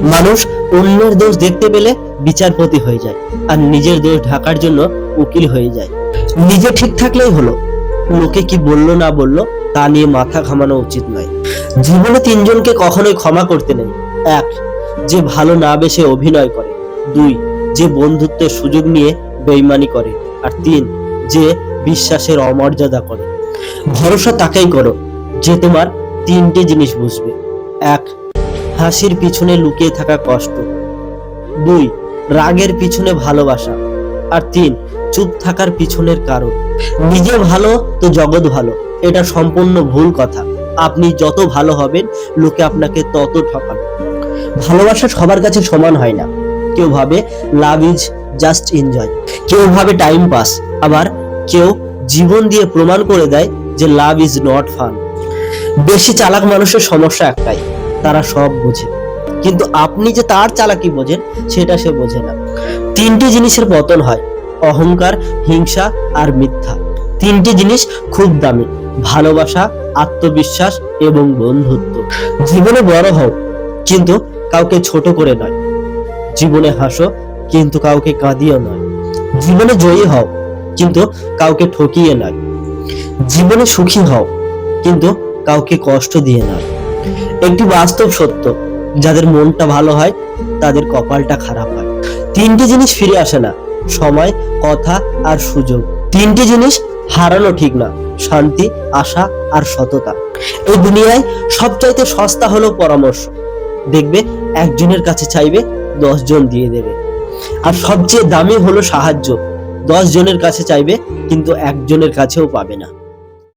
মানুষ অন্যের দোষ দেখতে পেলে বিচারপতি হয়ে যায় আর নিজের দোষ ঢাকার জন্য উকিল হয়ে যায়। নিজে ঠিক থাকলেই হলো। লোকে কি বলল না বলল তা নিয়ে মাথা ঘামানো উচিত নয়। জীবনে তিনজনকে কখনোই ক্ষমা করতে নেই। এক, যে ভালো না বেসে অভিনয় করে। দুই, যে বন্ধুত্বের সুযোগ নিয়ে বেইমানি করে। আর তিন, যে বিশ্বাসের অমর্যাদা করে। ভরসা তাকেই করো, যে তোমার তিনটে জিনিস বুঝবে। এক হাসির পিছনে লুকিয়ে থাকা কষ্ট। দুই, রাগের পিছনে ভালোবাসা। আর তিন, চুপ থাকার পিছনের কারণ। নিজে ভালো তো জগৎ ভালো, এটা সম্পূর্ণ ভুল কথা। আপনি যত ভালো হবেন, লোকে আপনাকে তত ঠকাবে। ভালোবাসা সবার কাছে সমান হয় না। কেউ ভাবে লাভ ইজ জাস্ট এনজয় কেউ ভাবে টাইম পাস আবার কেউ জীবন দিয়ে প্রমাণ করে দেয় যে লাভ ইজ নট ফান বেশি চালাক মানুষের সমস্যা একটাই। তারা সব বোঝে। কিন্তু আপনি যে তার চালাকি বোঝেন, সেটা সে বোঝে না। তিনটি জিনিসের পতন হয়, অহংকার, হিংসা আর মিথ্যা। তিনটি জিনিস খুব দামি, ভালোবাসা, আত্মবিশ্বাস এবং বন্ধুত্ব। জীবনে বড় হও, কিন্তু কাউকে ছোট করে নয়। জীবনে হাসো, কিন্তু কাউকে কাঁদিয়ে নয়। জীবনে জয়ী হও, কিন্তু কাউকে ঠকিয়ে নয়। জীবনে সুখী হও, কিন্তু কাউকে কষ্ট দিয়ে নয়। একটি বাস্তব সত্য, যাদের মনটা ভালো হয়, তাদের কপালটা খারাপ হয়। তিনটি জিনিস ফিরে আসে না, সময়, কথা আর সুযোগ। তিনটি জিনিস হারানো ঠিক না, শান্তি, আশা আর সততা। এই দুনিয়ায় সবচাইতে সস্তা হলো পরামর্শ। দেখবে, একজনের কাছে চাইবে জন দিয়ে দেবে। আর সবচেয়ে দামি হলো সাহায্য। দশ জনের কাছে চাইবে, কিন্তু একজনের কাছেও পাবে না।